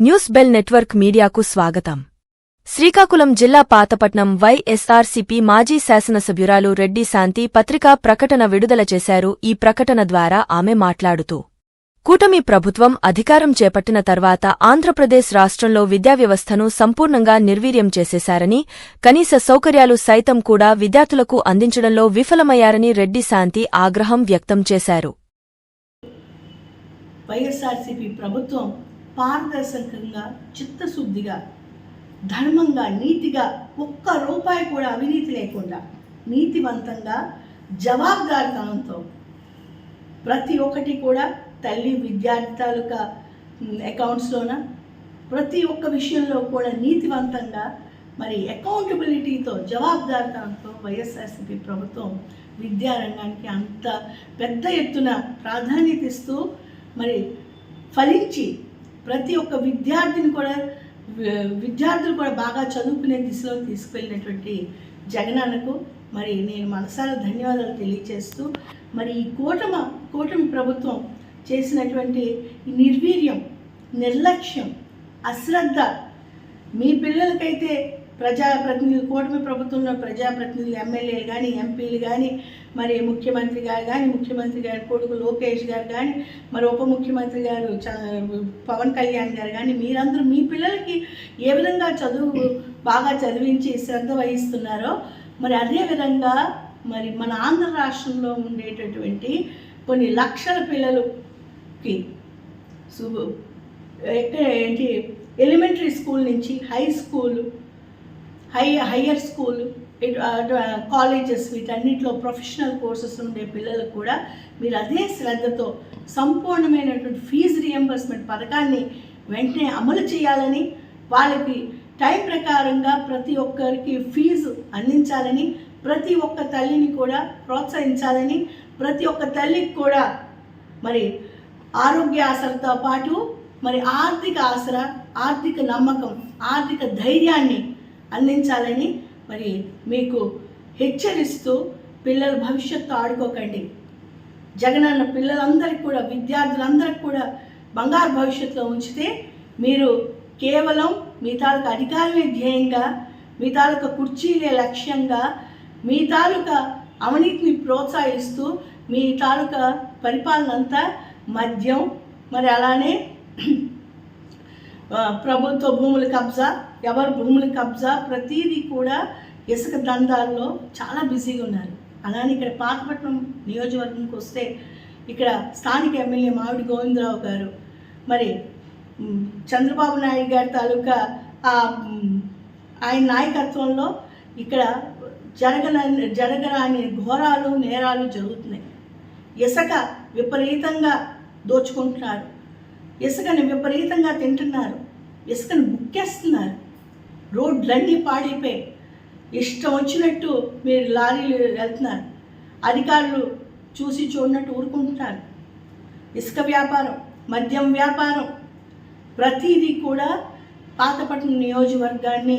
News bell network మీడియాకు స్వాగతం. శ్రీకాకుళం జిల్లా పాతపట్నం వైఎస్ఆర్సీపీ మాజీ శాసనసభ్యురాలు రెడ్డి శాంతి పత్రికా ప్రకటన విడుదల చేశారు. ఈ ప్రకటన ద్వారా ఆమె మాట్లాడుతూ కూటమి ప్రభుత్వం అధికారం చేపట్టిన తర్వాత ఆంధ్రప్రదేశ్ రాష్ట్రంలో విద్యావ్యవస్థను సంపూర్ణంగా నిర్వీర్యం చేసేశారని కనీస సౌకర్యాలు సైతం కూడా విద్యార్థులకు అందించడంలో విఫలమయ్యారని రెడ్డి శాంతి ఆగ్రహం వ్యక్తం చేశారు. వైఎస్ఆర్సీపీ ప్రభుత్వం పారదర్శకంగా చిత్తశుద్ధిగా ధర్మంగా నీతిగా ఒక్క రూపాయి కూడా అవినీతి లేకుండా నీతివంతంగా జవాబుదారితనంతో ప్రతి ఒక్కటి కూడా తల్లి విద్యార్థి తాలూకా అకౌంట్స్లోన ప్రతి ఒక్క విషయంలో కూడా నీతివంతంగా మరి అకౌంటబిలిటీతో జవాబుదారితనంతో వైఎస్ఆర్సీపీ ప్రభుత్వం విద్యారంగానికి అంత పెద్ద ఎత్తున ప్రాధాన్యత ఇస్తూ మరి ఫలించి ప్రతి ఒక్క విద్యార్థిని కూడా విద్యార్థులు కూడా బాగా చదువుకునే దిశలో తీసుకువెళ్ళినటువంటి జగనన్నకు మరి నేను మనసారా ధన్యవాదాలు తెలియజేస్తూ మరి ఈ కూటమ కూటమి ప్రభుత్వం చేసినటువంటి నిర్వీర్యం నిర్లక్ష్యం అశ్రద్ధ మీ పిల్లలకైతే ప్రజాప్రతినిధులు కూటమి ప్రభుత్వంలో ప్రజాప్రతినిధులు ఎమ్మెల్యేలు కానీ ఎంపీలు కానీ మరి ముఖ్యమంత్రి గారు కానీ ముఖ్యమంత్రి గారి కొడుకు లోకేష్ గారు కానీ మరి ఉప ముఖ్యమంత్రి గారు చ- పవన్ కళ్యాణ్ గారు కానీ మీరందరూ మీ పిల్లలకి ఏ విధంగా చదువు బాగా చదివించి శ్రద్ధ వహిస్తున్నారో మరి అదే విధంగా మరి మన ఆంధ్ర రాష్ట్రంలో ఉండేటటువంటి కొన్ని లక్షల పిల్లలకి శుభ ఏంటి ఎలిమెంటరీ స్కూల్ నుంచి high school high higher school colleges వీటన్నిటిలో ప్రొఫెషనల్ కోర్సెస్ ఉండే పిల్లలకు కూడా మీరు అదే శ్రద్ధతో సంపూర్ణమైనటువంటి ఫీజు రియంబర్స్మెంట్ పథకాన్ని వెంటనే అమలు చేయాలని వాళ్ళకి టైం ప్రకారంగా ప్రతి ఒక్కరికి ఫీజు అందించాలని ప్రతి ఒక్క తల్లిని కూడా ప్రోత్సహించాలని ప్రతి ఒక్క తల్లికి కూడా మరి ఆరోగ్య ఆసరతో పాటు మరి ఆర్థిక ఆసర ఆర్థిక నమ్మకం ఆర్థిక ధైర్యాన్ని అందించాలని మరి మీకు హెచ్చరిస్తూ పిల్లల భవిష్యత్తు ఆడుకోకండి. జగనన్న పిల్లలందరికీ కూడా విద్యార్థులందరికీ కూడా బంగారు భవిష్యత్తులో ఉంచితే మీరు కేవలం మీ తాలూకా అధికారమే ధ్యేయంగా మీ తాలూకా కుర్చీలే లక్ష్యంగా మీ తాలూకా అవినీతిని ప్రోత్సహిస్తూ మీ తాలూకా పరిపాలన అంతా మద్యం మరి అలానే ప్రభుత్వ భూముల కబ్జా ఎవరి భూముల కబ్జా ప్రతిదీ కూడా ఇసుక దందాల్లో చాలా బిజీగా ఉన్నారు. అలానే ఇక్కడ పాతపట్నం నియోజకవర్గంకి వస్తే ఇక్కడ స్థానిక ఎమ్మెల్యే మామిడి గోవిందరావు గారు మరి చంద్రబాబు నాయుడు గారి తాలూకా ఆ, ఆయన నాయకత్వంలో ఇక్కడ జరగన జరగరాని ఘోరాలు నేరాలు జరుగుతున్నాయి. ఇసుక విపరీతంగా దోచుకుంటున్నారు. ఇసుకని విపరీతంగా తింటున్నారు. ఇసుకను బుక్కేస్తున్నారు రోడ్లన్నీ పాడైపోయి ఇష్టం వచ్చినట్టు మీరు లారీలు వెళ్తున్నారు. అధికారులు చూసి చూడనట్టు ఊరుకుంటున్నారు. ఇసుక వ్యాపారం మద్యం వ్యాపారం ప్రతిదీ కూడా పాతపట్నం నియోజకవర్గాన్ని